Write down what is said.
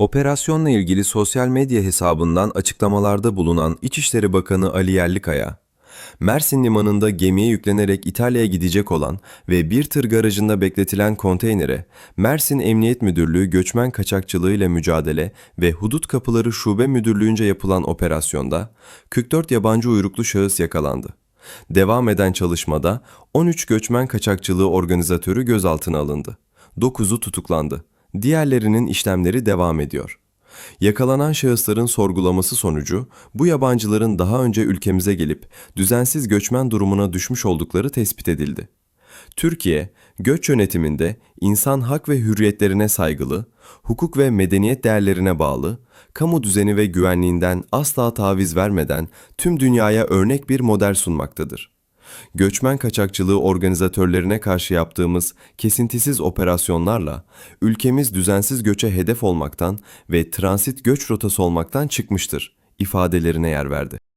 Operasyonla ilgili sosyal medya hesabından açıklamalarda bulunan İçişleri Bakanı Ali Yerlikaya, Mersin limanında gemiye yüklenerek İtalya'ya gidecek olan ve bir tır garajında bekletilen konteynere Mersin Emniyet Müdürlüğü Göçmen Kaçakçılığı ile Mücadele ve Hudut Kapıları Şube Müdürlüğü'nce yapılan operasyonda 44 yabancı uyruklu şahıs yakalandı. Devam eden çalışmada 13 göçmen kaçakçılığı organizatörü gözaltına alındı. 9'u tutuklandı. Diğerlerinin işlemleri devam ediyor. Yakalanan şahısların sorgulaması sonucu bu yabancıların daha önce ülkemize gelip düzensiz göçmen durumuna düşmüş oldukları tespit edildi. Türkiye, göç yönetiminde insan hak ve hürriyetlerine saygılı, hukuk ve medeniyet değerlerine bağlı, kamu düzeni ve güvenliğinden asla taviz vermeden tüm dünyaya örnek bir model sunmaktadır. Göçmen kaçakçılığı organizatörlerine karşı yaptığımız kesintisiz operasyonlarla ülkemiz düzensiz göçe hedef olmaktan ve transit göç rotası olmaktan çıkmıştır ifadelerine yer verdi.